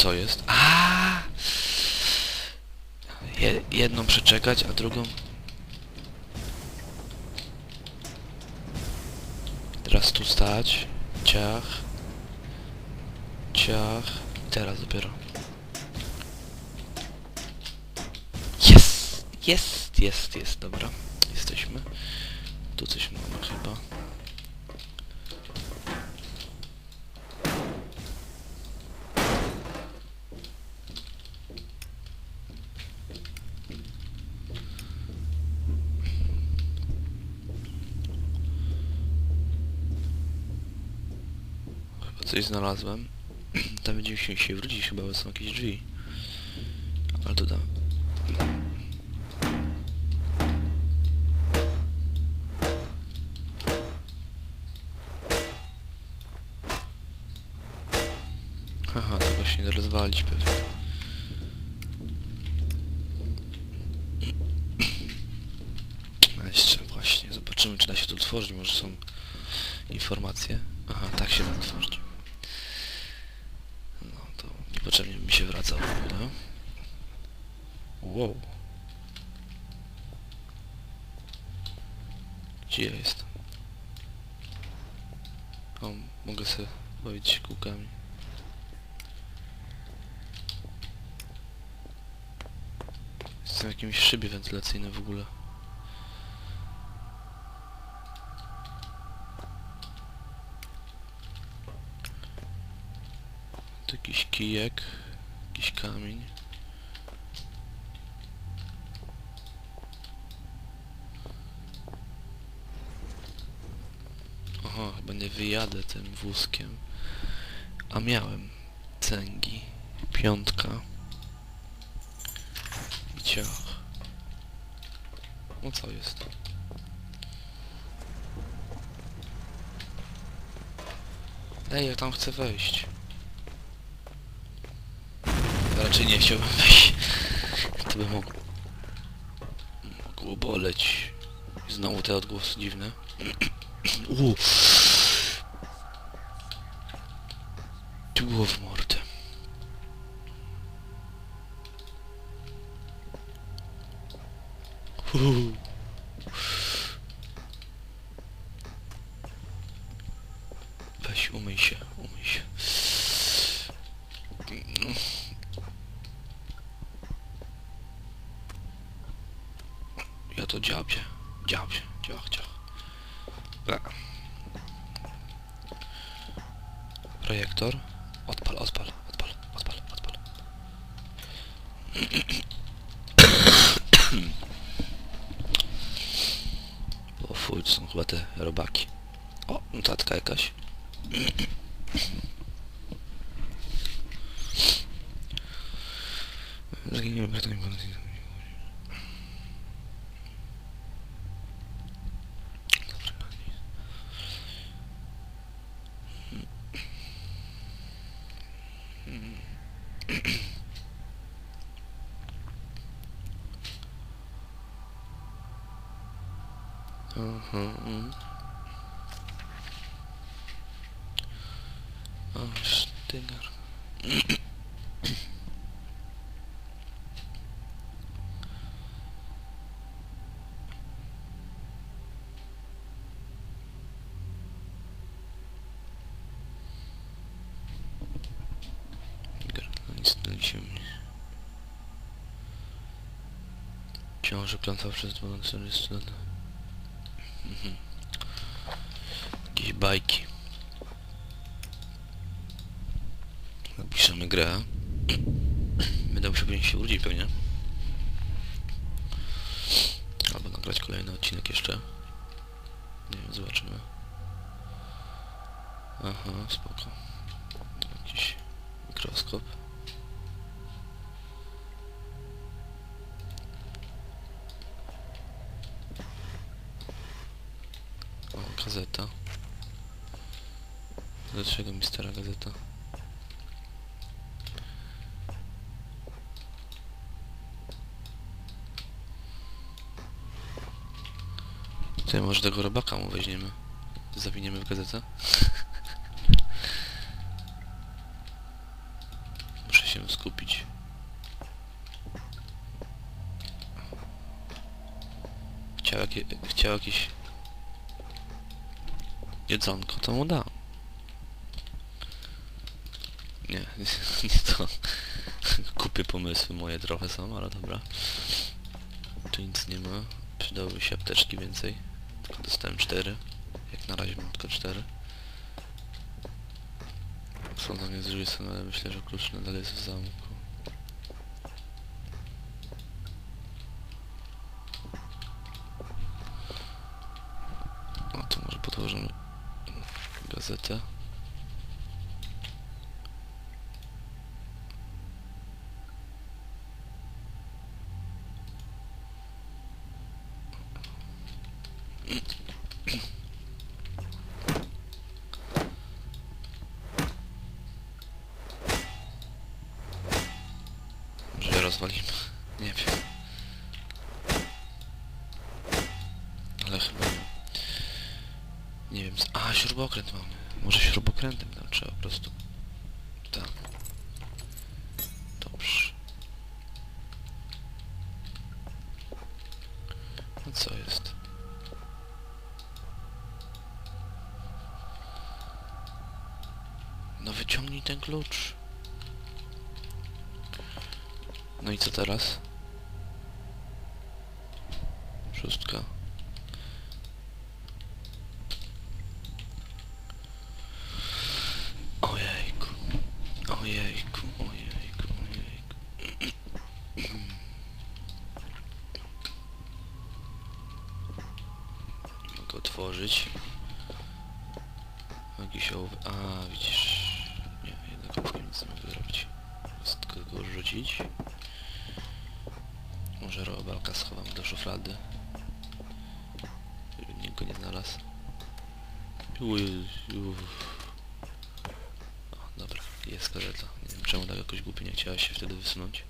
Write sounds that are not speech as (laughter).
co jest? A! Je, jedną przeczekać, a drugą... Teraz tu stać. Ciach. Ciach. Teraz dopiero. Jest! Jest, jest, jest, dobra. Jesteśmy. Tu coś mamy chyba. Chyba coś znalazłem. (clears throat) Tam będziemy się, się wrócić, chyba bo są jakieś drzwi. Ale to dam. Haha, to właśnie rozwalić pewnie. (clears throat) A jeszcze właśnie, zobaczymy czy da się to otworzyć, może są informacje. Aha, tak się da otworzyć. Niepotrzebnie mi się wraca w ogóle. Wow. Gdzie ja jestem? O, mogę sobie bawić kółkami. Jestem w jakimś szybie wentylacyjnym w ogóle. Tu jakiś kijek, jakiś kamień. Aha, chyba nie wyjadę tym wózkiem. A miałem cęgi. Piątka. I ciach. No co jest? Ej, ja tam chcę wejść. Raczej nie chciałbym wejść. To by mogło... Mogło boleć. Znowu te odgłosy dziwne. Tu było w mordę. Weź umyj się, umyj się. Ja to dziabie, dziabie, dziach, dziach. Bla. Projektor. Odpal, odpal, odpal, odpal, odpal. (coughs) O fuj, to są chyba te robaki. O, notatka jakaś. (coughs) Zaginiemy brata mm. O, sztygar. Ciąży klątwa przez 12 lat. Mhm. Jakieś bajki. Napiszemy grę. (clears throat) Będę musiał pewnie się urodzić pewnie. Albo nagrać kolejny odcinek jeszcze. Nie wiem, zobaczymy. Aha, spoko. Jakiś mikroskop. Gazeta. Dlaczego mi stara gazeta? Tutaj może tego robaka mu weźmiemy. Zawiniemy w gazetę. (laughs) Muszę się skupić. Chciał, jakie, chciał jakieś jedzonko, to mu dam. Nie, (laughs) nie to. Kupię pomysły moje trochę są, ale dobra. Tu nic nie ma. Przydałyby się apteczki więcej. Tylko dostałem cztery. Jak na razie mam tylko cztery. Są tam jest z drugiej strony, ale myślę, że klucz nadal jest w zamku. O, to może podłożymy gazetę. Może rozwalimy? Nie wiem. A, śrubokręt mamy. Może śrubokrętem tam trzeba po prostu. Tak. Dobrze. No co jest? No wyciągnij ten klucz. No i co teraz? Szóstka. Ojejku. Ojejku, ojejku, ojejku. Mogę otworzyć. Jakiś ołów... A, widzisz... Nie, jednak ołówkiem nic nie mogę zrobić. Tylko go rzucić. Może robalka schowam do szuflady. Nikt go nie znalazł. Uff. Jest gazeta. Nie wiem czemu tak jakoś głupio nie chciała się wtedy wysunąć.